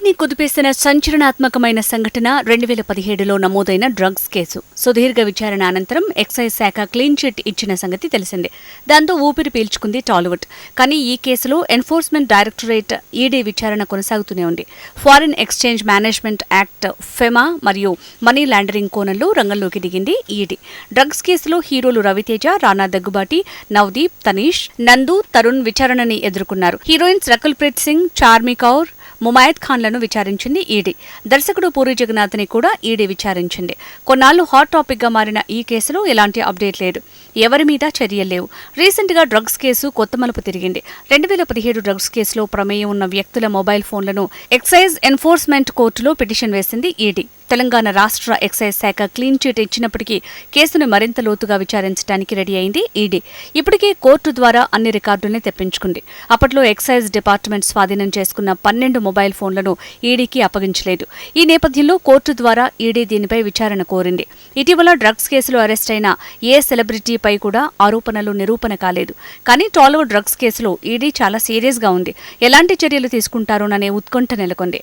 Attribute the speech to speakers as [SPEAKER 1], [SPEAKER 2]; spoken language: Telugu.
[SPEAKER 1] అందరినీ కుదిపేసిన సంచలనాత్మకమైన సంఘటన రెండు వేల పదిహేడులో నమోదైన డ్రగ్స్ కేసు. సుదీర్ఘ విచారణ అనంతరం ఎక్సైజ్ శాఖ క్లీన్ చిట్ ఇచ్చిన సంగతి తెలిసిందే. దాంతో ఊపిరి పీల్చుకుంది టాలీవుడ్. కానీ ఈ కేసులో ఎన్ఫోర్స్మెంట్ డైరెక్టరేట్ ఈడీ విచారణ కొనసాగుతూనే ఉంది. Foreign exchange management act FEMA మరియు మనీ లాండరింగ్ కోణంలో రంగంలోకి దిగింది ఈడీ. డ్రగ్స్ కేసులో హీరోలు రవితేజ రానా దగ్గుబాటి నవదీప్ తనీష్ నందు తరుణ్ విచారణని ఎదుర్కొన్నారు. హీరోయిన్స్ రకుల్ ప్రీత్ సింగ్ చార్మి కౌర్ ముమాయత్ ఖాన్లను విచారించింది ఈడీ. దర్శకుడు పూరి జగన్నాథ్ని కూడా ఈడీ విచారించింది. కొన్నాళ్ళు హాట్ టాపిక్గా మారిన ఈ కేసులో ఎలాంటి అప్డేట్ లేదు. ఎవరి మీద చర్యలు లేవు. డ్రగ్స్ కేసు కొత్త మలుపు తిరిగింది. రెండు వేల పదిహేడు డ్రగ్స్ కేసులో ప్రమేయం ఉన్న వ్యక్తుల మొబైల్ ఫోన్లను ఎక్సైజ్ ఎన్ఫోర్స్మెంట్ కోర్టులో పిటిషన్ వేసింది ఈడీ. తెలంగాణ రాష్ట్ర ఎక్సైజ్ శాఖ క్లీన్ చిట్ ఇచ్చినప్పటికీ కేసును మరింత లోతుగా విచారించడానికి రెడీ అయింది ఈడీ. ఇప్పటికే కోర్టు ద్వారా అన్ని రికార్డుల్ని తెప్పించుకుంది. అప్పట్లో ఎక్సైజ్ డిపార్ట్మెంట్ స్వాధీనం చేసుకున్న పన్నెండు మొబైల్ ఫోన్లను ఈడీకి అప్పగించలేదు. ఈ నేపథ్యంలో కోర్టు ద్వారా ఈడీ దీనిపై విచారణ కోరింది. ఇటీవల డ్రగ్స్ కేసులో అరెస్ట్ అయిన ఏ సెలబ్రిటీపై కూడా ఆరోపణలు నిరూపణ కాలేదు. కానీ టాలీవుడ్ డ్రగ్స్ కేసులో ఈడీ చాలా సీరియస్గా ఉంది. ఎలాంటి చర్యలు తీసుకుంటారోననే ఉత్కంఠ నెలకొంది.